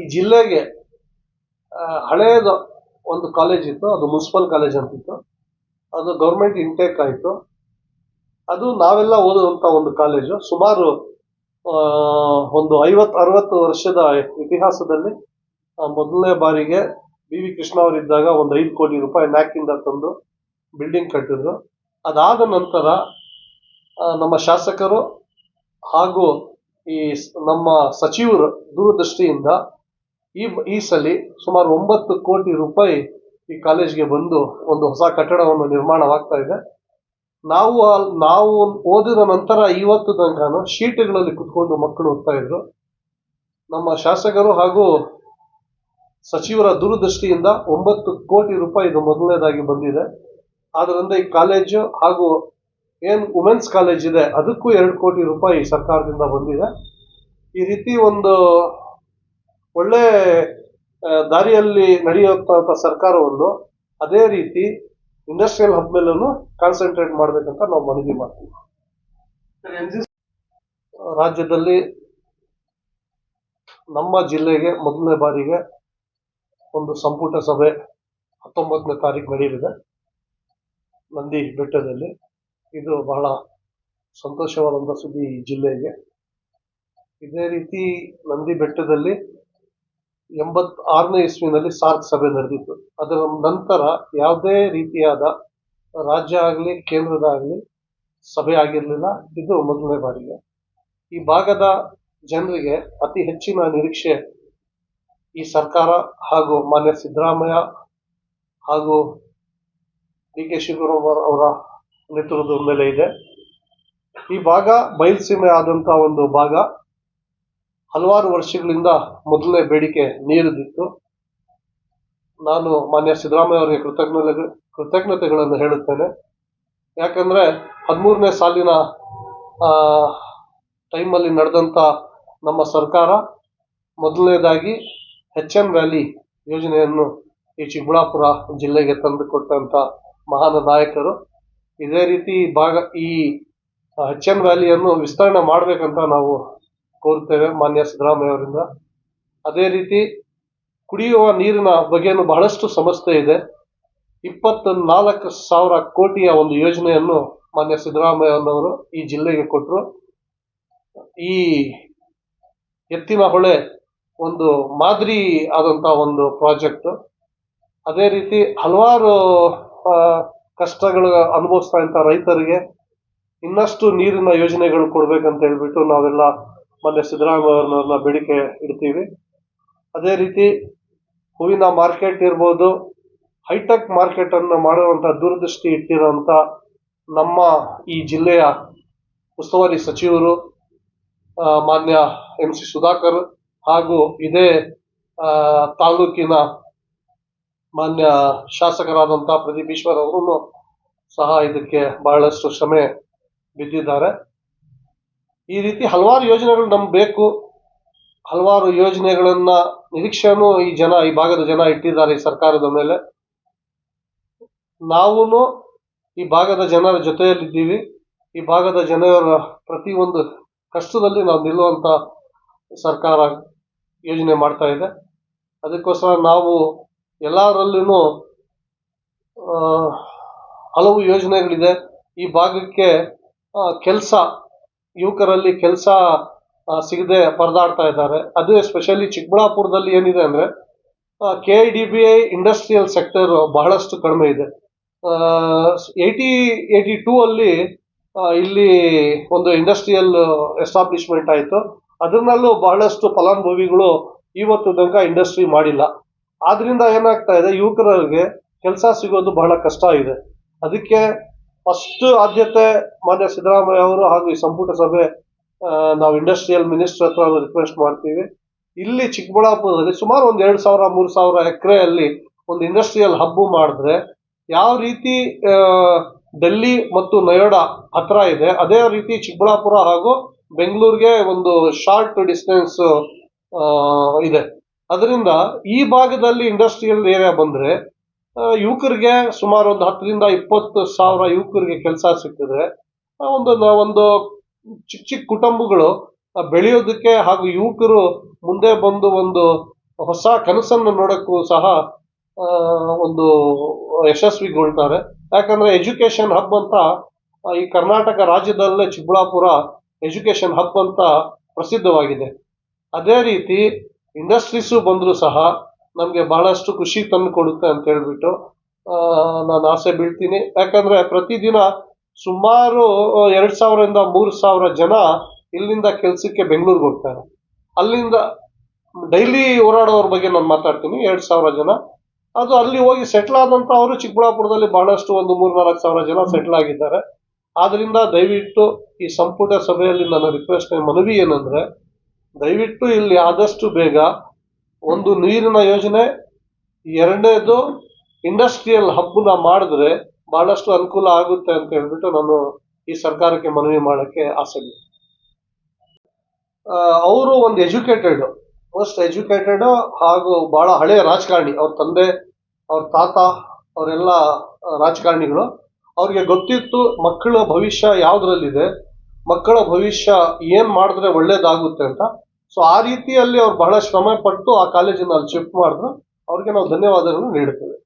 ಈ ಜಿಲ್ಲೆಗೆ ಹಳೆಯದ ಒಂದು ಕಾಲೇಜ್ ಇತ್ತು, ಅದು ಮುನ್ಸಿಪಲ್ ಕಾಲೇಜ್ ಅಂತಿತ್ತು. ಅದು ಗೌರ್ಮೆಂಟ್ ಇಂಟೇಕ್ ಆಯಿತು. ಅದು ನಾವೆಲ್ಲ ಓದುವಂಥ ಒಂದು ಕಾಲೇಜು ಸುಮಾರು ಒಂದು ಐವತ್ತು ಅರವತ್ತು ವರ್ಷದ ಇತಿಹಾಸದಲ್ಲಿ ಮೊದಲನೇ ಬಾರಿಗೆ ಬಿ ವಿ ಕೃಷ್ಣ ಅವರಿದ್ದಾಗ ಒಂದು ಐದು ಕೋಟಿ ರೂಪಾಯಿ ನ್ಯಾಕಿಂದ ತಂದು ಬಿಲ್ಡಿಂಗ್ ಕಟ್ಟಿದ್ರು. ಅದಾದ ನಂತರ ನಮ್ಮ ಶಾಸಕರು ಹಾಗೂ ಈ ನಮ್ಮ ಸಚಿವರು ದೂರದೃಷ್ಟಿಯಿಂದ ಈ ಈ ಸಲ ಸುಮಾರು ಒಂಬತ್ತು ಕೋಟಿ ರೂಪಾಯಿ ಈ ಕಾಲೇಜ್ಗೆ ಬಂದು ಒಂದು ಹೊಸ ಕಟ್ಟಡವನ್ನು ನಿರ್ಮಾಣವಾಗ್ತಾ ಇದೆ. ನಾವು ನಾವು ಓದಿದ ನಂತರ ಇವತ್ತು ತನಕ ಶೀಟ್ಗಳಲ್ಲಿ ಕುತ್ಕೊಂಡು ಮಕ್ಕಳು ಓದ್ತಾ ಇದ್ರು. ನಮ್ಮ ಶಾಸಕರು ಹಾಗೂ ಸಚಿವರ ದೂರದೃಷ್ಟಿಯಿಂದ ಒಂಬತ್ತು ಕೋಟಿ ರೂಪಾಯಿ ಇದು ಮೊದಲನೇದಾಗಿ ಬಂದಿದೆ. ಆದ್ದರಿಂದ ಈ ಕಾಲೇಜು ಹಾಗೂ ಏನು ವುಮೆನ್ಸ್ ಕಾಲೇಜ್ ಇದೆ, ಅದಕ್ಕೂ ಎರಡು ಕೋಟಿ ರೂಪಾಯಿ ಸರ್ಕಾರದಿಂದ ಬಂದಿದೆ. ಈ ರೀತಿ ಒಂದು ಒಳ್ಳೆ ದಾರಿಯಲ್ಲಿ ನಡೆಯುವಂತಹ ಸರ್ಕಾರವನ್ನು ಅದೇ ರೀತಿ ಇಂಡಸ್ಟ್ರಿಯಲ್ ಹಬ್ ಮೇಲೂ ಕಾನ್ಸಂಟ್ರೇಟ್ ಮಾಡ್ಬೇಕಂತ ನಾವು ಮನವಿ ಮಾಡ್ತೀವಿ. ರಾಜ್ಯದಲ್ಲಿ ನಮ್ಮ ಜಿಲ್ಲೆಗೆ ಮೊದಲನೇ ಬಾರಿಗೆ ಒಂದು ಸಂಪುಟ ಸಭೆ ಹತ್ತೊಂಬತ್ತನೇ ತಾರೀಕು ನಡೆಯಲಿದೆ. ನಂದಿ ಬೆಟ್ಟದಲ್ಲಿ. ಇದು ಬಹಳ ಸಂತೋಷವಾದಂಥ ಸುದ್ದಿ ಈ ಜಿಲ್ಲೆಗೆ. ಇದೇ ರೀತಿ ನಂದಿ ಬೆಟ್ಟದಲ್ಲಿ ಎಂಬತ್ ಆರನೇ ಇಸ್ವಿನಲ್ಲಿ ಸಾರ್ಕ್ ಸಭೆ ನಡೆದಿತ್ತು. ಅದರ ನಂತರ ಯಾವುದೇ ರೀತಿಯಾದ ರಾಜ್ಯ ಆಗಲಿ, ಕೇಂದ್ರದ ಆಗಲಿ ಸಭೆ ಆಗಿರಲಿಲ್ಲ. ಇದು ಮೊದಲನೇ ಬಾರಿಗೆ. ಈ ಭಾಗದ ಜನರಿಗೆ ಅತಿ ಹೆಚ್ಚಿನ ನಿರೀಕ್ಷೆ ಈ ಸರ್ಕಾರ ಹಾಗೂ ಮಾನ್ಯ ಸಿದ್ದರಾಮಯ್ಯ ಹಾಗೂ ಡಿ ಕೆ ಶಿವಕುಮಾರ್ ಅವರ ನೇತೃತ್ವದ ಮೇಲೆ ಇದೆ. ಈ ಭಾಗ ಬಯಲುಸೀಮೆ ಆದಂಥ ಒಂದು ಭಾಗ. ಹಲವಾರು ವರ್ಷಗಳಿಂದ ಮೊದಲನೇ ಬೇಡಿಕೆ ನೀರದಿತ್ತು ನಾನು ಮಾನ್ಯ ಸಿದ್ದರಾಮಯ್ಯ ಅವರಿಗೆ ಕೃತಜ್ಞತೆ, ಕೃತಜ್ಞತೆಗಳನ್ನು ಹೇಳುತ್ತೇನೆ. ಯಾಕಂದ್ರೆ ಹದಿಮೂರನೇ ಸಾಲಿನ ಟೈಮಲ್ಲಿ ನಡೆದಂಥ ನಮ್ಮ ಸರ್ಕಾರ ಮೊದಲನೇದಾಗಿ ಎಚ್ ಎನ್ ವ್ಯಾಲಿ ಯೋಜನೆಯನ್ನು ಈ ಚಿಕ್ಕಬಳ್ಳಾಪುರ ಜಿಲ್ಲೆಗೆ ತಂದುಕೊಟ್ಟಂಥ ಮಹಾನ್ ನಾಯಕರು. ಇದೇ ರೀತಿ ಭಾಗ, ಈ ಹೆಚ್ ಎನ್ ವ್ಯಾಲಿಯನ್ನು ವಿಸ್ತರಣೆ ಮಾಡಬೇಕಂತ ನಾವು ಕೋರುತ್ತೇವೆ ಮಾನ್ಯ ಸಿದ್ದರಾಮಯ್ಯ ಅವರಿಂದ ಅದೇ ರೀತಿ ಕುಡಿಯುವ ನೀರಿನ ಬಗ್ಗೆನೂ ಬಹಳಷ್ಟು ಸಮಸ್ಯೆ ಇದೆ. ಇಪ್ಪತ್ತ ನಾಲ್ಕು ಸಾವಿರ ಕೋಟಿಯ ಒಂದು ಯೋಜನೆಯನ್ನು ಮಾನ್ಯ ಸಿದ್ದರಾಮಯ್ಯನವರು ಈ ಜಿಲ್ಲೆಗೆ ಕೊಟ್ಟರು ಈ ಎತ್ತಿನ ಹೊಳೆ ಒಂದು ಮಾದರಿ ಆದಂಥ ಒಂದು ಪ್ರಾಜೆಕ್ಟ್. ಅದೇ ರೀತಿ ಹಲವಾರು ಕಷ್ಟಗಳು ಅನುಭವಿಸ್ತಾ ಇದ್ದ ರೈತರಿಗೆ ಇನ್ನಷ್ಟು ನೀರಿನ ಯೋಜನೆಗಳು ಕೊಡ್ಬೇಕಂತ ಹೇಳ್ಬಿಟ್ಟು ನಾವೆಲ್ಲ ಮೊನ್ನೆ ಸಿದ್ದರಾಮಯ್ಯ ಅವ್ರನ್ನ ಬೇಡಿಕೆ ಇಡ್ತೀವಿ. ಅದೇ ರೀತಿ ಹೂವಿನ ಮಾರ್ಕೆಟ್ ಇರ್ಬೋದು, ಹೈಟೆಕ್ ಮಾರ್ಕೆಟ್ ಅನ್ನು ಮಾಡುವಂತ ದೂರದೃಷ್ಟಿ ಇಟ್ಟಿರುವಂತ ನಮ್ಮ ಈ ಜಿಲ್ಲೆಯ ಉಸ್ತುವಾರಿ ಸಚಿವರು ಮಾನ್ಯ ಎಂ ಸಿ ಸುಧಾಕರ್ ಹಾಗೂ ಇದೇ ತಾಲೂಕಿನ ಮಾನ್ಯ ಶಾಸಕರಾದಂಥ ಪ್ರದೀಪ್ ಈಶ್ವರ್ ಅವರು ಸಹ ಇದಕ್ಕೆ ಬಹಳಷ್ಟು ಶ್ರಮೆ ಬಿದ್ದಿದ್ದಾರೆ. ಈ ರೀತಿ ಹಲವಾರು ಯೋಜನೆಗಳು ನಮ್ಗೆ ಬೇಕು ಹಲವಾರು ಯೋಜನೆಗಳನ್ನು ನಿರೀಕ್ಷೆನೂ ಈ ಜನ, ಈ ಭಾಗದ ಜನ ಇಟ್ಟಿದ್ದಾರೆ ಈ ಸರ್ಕಾರದ ಮೇಲೆ. ನಾವು ಈ ಭಾಗದ ಜನರ ಜೊತೆಯಲ್ಲಿದ್ದೀವಿ. ಈ ಭಾಗದ ಜನರ ಪ್ರತಿಯೊಂದು ಕಷ್ಟದಲ್ಲಿ ನಾವು ನಿಲ್ಲುವಂತ ಸರ್ಕಾರ ಯೋಜನೆ ಮಾಡ್ತಾ ಇದೆ. ಅದಕ್ಕೋಸ್ಕರ ನಾವು ಎಲ್ಲರಲ್ಲೂ ಹಲವು ಯೋಜನೆಗಳಿದೆ. ಈ ಭಾಗಕ್ಕೆ ಕೆಲಸ ಯುವಕರಲ್ಲಿ ಕೆಲಸ ಸಿಗದೆ ಪರದಾಡ್ತಾ ಇದ್ದಾರೆ. ಅದು ಎಸ್ಪೆಷಲಿ ಚಿಕ್ಕಬಳ್ಳಾಪುರದಲ್ಲಿ ಏನಿದೆ ಅಂದ್ರೆ K I D B I industrial sector ಬಹಳಷ್ಟು ಕಡಿಮೆ ಇದೆ. ಏಯ್ಟಿ ಏಯ್ಟಿ ಟೂ ಅಲ್ಲಿ ಇಲ್ಲಿ ಒಂದು ಇಂಡಸ್ಟ್ರಿಯಲ್ ಎಸ್ಟಾಬ್ಲಿಷ್ಮೆಂಟ್ ಆಯಿತು. ಅದರಲ್ಲೂ ಬಹಳಷ್ಟು ಫಲಾನುಭವಿಗಳು ಇವತ್ತು ತನಕ ಇಂಡಸ್ಟ್ರಿ ಮಾಡಿಲ್ಲ. ಆದ್ರಿಂದ ಏನಾಗ್ತಾ ಇದೆ, ಯುವಕರಿಗೆ ಕೆಲಸ ಸಿಗೋದು ಬಹಳ ಕಷ್ಟ ಇದೆ. ಅದಕ್ಕೆ ಫಸ್ಟ್ ಆದ್ಯತೆ ಮಾನ್ಯ ಸಿದ್ದರಾಮಯ್ಯ ಅವರು ಹಾಗೂ ಈ ಸಂಪುಟ ಸಭೆ ನಾವು ಇಂಡಸ್ಟ್ರಿಯಲ್ ಮಿನಿಸ್ಟರ್ ಹತ್ರ ರಿಕ್ವೆಸ್ಟ್ ಮಾಡ್ತೀವಿ. ಇಲ್ಲಿ ಚಿಕ್ಕಬಳ್ಳಾಪುರದಲ್ಲಿ ಸುಮಾರು ಒಂದು ಎರಡು ಸಾವಿರ, ಮೂರು ಸಾವಿರ ಎಕರೆಯಲ್ಲಿ ಒಂದು ಇಂಡಸ್ಟ್ರಿಯಲ್ ಹಬ್ಬು ಮಾಡಿದ್ರೆ ಯಾವ ರೀತಿ ಡೆಲ್ಲಿ ಮತ್ತು ನಯೋಡಾ ಹತ್ರ ಇದೆ, ಅದೇ ರೀತಿ ಚಿಕ್ಕಬಳ್ಳಾಪುರ ಹಾಗೂ ಬೆಂಗಳೂರಿಗೆ ಒಂದು ಶಾರ್ಟ್ ಡಿಸ್ಟೆನ್ಸ್ ಇದೆ. ಅದರಿಂದ ಈ ಭಾಗದಲ್ಲಿ ಇಂಡಸ್ಟ್ರಿಯಲ್ ಏರಿಯಾ ಬಂದ್ರೆ ಯುವಕರಿಗೆ ಸುಮಾರು ಒಂದು ಹತ್ತರಿಂದ ಇಪ್ಪತ್ತು ಸಾವಿರ ಯುವಕರಿಗೆ ಕೆಲಸ ಸಿಕ್ಕಿದ್ರೆ ಒಂದು ಒಂದು ಚಿಕ್ಕ ಚಿಕ್ಕ ಕುಟುಂಬಗಳು ಬೆಳೆಯೋದಕ್ಕೆ ಹಾಗೂ ಯುವಕರು ಮುಂದೆ ಬಂದು ಒಂದು ಹೊಸ ಕನಸನ್ನು ನೋಡಕ್ಕೂ ಸಹ ಒಂದು ಯಶಸ್ವಿಗೊಳ್ತಾರೆ ಯಾಕಂದ್ರೆ ಎಜುಕೇಶನ್ ಹಬ್ ಅಂತ ಈ ಕರ್ನಾಟಕ ರಾಜ್ಯದಲ್ಲೇ ಚಿಕ್ಕಬಳ್ಳಾಪುರ ಎಜುಕೇಶನ್ ಹಬ್ ಅಂತ ಪ್ರಸಿದ್ಧವಾಗಿದೆ. ಅದೇ ರೀತಿ ಇಂಡಸ್ಟ್ರೀಸು ಬಂದರೂ ಸಹ ನಮಗೆ ಬಹಳಷ್ಟು ಖುಷಿ ತಂದು ಕೊಡುತ್ತೆ ಅಂತ ಹೇಳ್ಬಿಟ್ಟು ನಾನು ಆಸೆ ಬೀಳ್ತೀನಿ. ಯಾಕಂದ್ರೆ ಪ್ರತಿದಿನ ಸುಮಾರು ಎರಡು ಸಾವಿರದಿಂದ ಮೂರು ಸಾವಿರ ಜನ ಇಲ್ಲಿಂದ ಕೆಲಸಕ್ಕೆ ಬೆಂಗಳೂರಿಗೆ ಹೋಗ್ತಾರೆ. ಅಲ್ಲಿಂದ ಡೈಲಿ ಓಡಾಡೋರ ಬಗ್ಗೆ ನಾನು ಮಾತಾಡ್ತೀನಿ, ಎರಡು ಸಾವಿರ ಜನ. ಅದು ಅಲ್ಲಿ ಹೋಗಿ ಸೆಟ್ಲ್ ಆದಂಥ ಅವರು ಚಿಕ್ಕಬಳ್ಳಾಪುರದಲ್ಲಿ ಬಹಳಷ್ಟು ಒಂದು ಮೂರು ನಾಲ್ಕು ಸಾವಿರ ಜನ ಸೆಟ್ಲ್ ಆಗಿದ್ದಾರೆ. ಆದ್ರಿಂದ ದಯವಿಟ್ಟು ಈ ಸಂಪುಟ ಸಭೆಯಲ್ಲಿ ನನ್ನ ರಿಕ್ವೆಸ್ಟ್ ಮನವಿ ಏನಂದರೆ, ದಯವಿಟ್ಟು ಇಲ್ಲಿ ಆದಷ್ಟು ಬೇಗ ಒಂದು ನೀರಿನ ಯೋಜನೆ, ಎರಡನೇದು ಇಂಡಸ್ಟ್ರಿಯಲ್ ಹಬ್ನ ಮಾಡಿದ್ರೆ ಬಹಳಷ್ಟು ಅನುಕೂಲ ಆಗುತ್ತೆ ಅಂತ ಹೇಳ್ಬಿಟ್ಟು ನಾನು ಈ ಸರ್ಕಾರಕ್ಕೆ ಮನವಿ ಮಾಡೋಕ್ಕೆ ಆಸೆ ಅವರು ಒಂದು ಎಜುಕೇಟೆಡ್ ಮೋಸ್ಟ್ ಎಜುಕೇಟೆಡ್ ಹಾಗೂ ಬಹಳ ಹಳೆಯ ರಾಜಕಾರಣಿ. ಅವ್ರ ತಂದೆ, ಅವ್ರ ತಾತ, ಅವರೆಲ್ಲ ರಾಜಕಾರಣಿಗಳು. ಅವ್ರಿಗೆ ಗೊತ್ತಿತ್ತು ಮಕ್ಕಳ ಭವಿಷ್ಯ ಯಾವುದ್ರಲ್ಲಿದೆ, ಮಕ್ಕಳ ಭವಿಷ್ಯ ಏನ್ ಮಾಡಿದ್ರೆ ಒಳ್ಳೇದಾಗುತ್ತೆ ಅಂತ. ಸೊ ಆ ರೀತಿಯಲ್ಲಿ ಅವ್ರು ಬಹಳ ಶ್ರಮ ಪಟ್ಟು ಆ ಕಾಲೇಜನ್ನು ಅಲ್ಲಿ ಶಿಫ್ಟ್ ಮಾಡಿದ್ರು. ಅವ್ರಿಗೆ ನಾವು ಧನ್ಯವಾದಗಳನ್ನು ನೀಡುತ್ತೇವೆ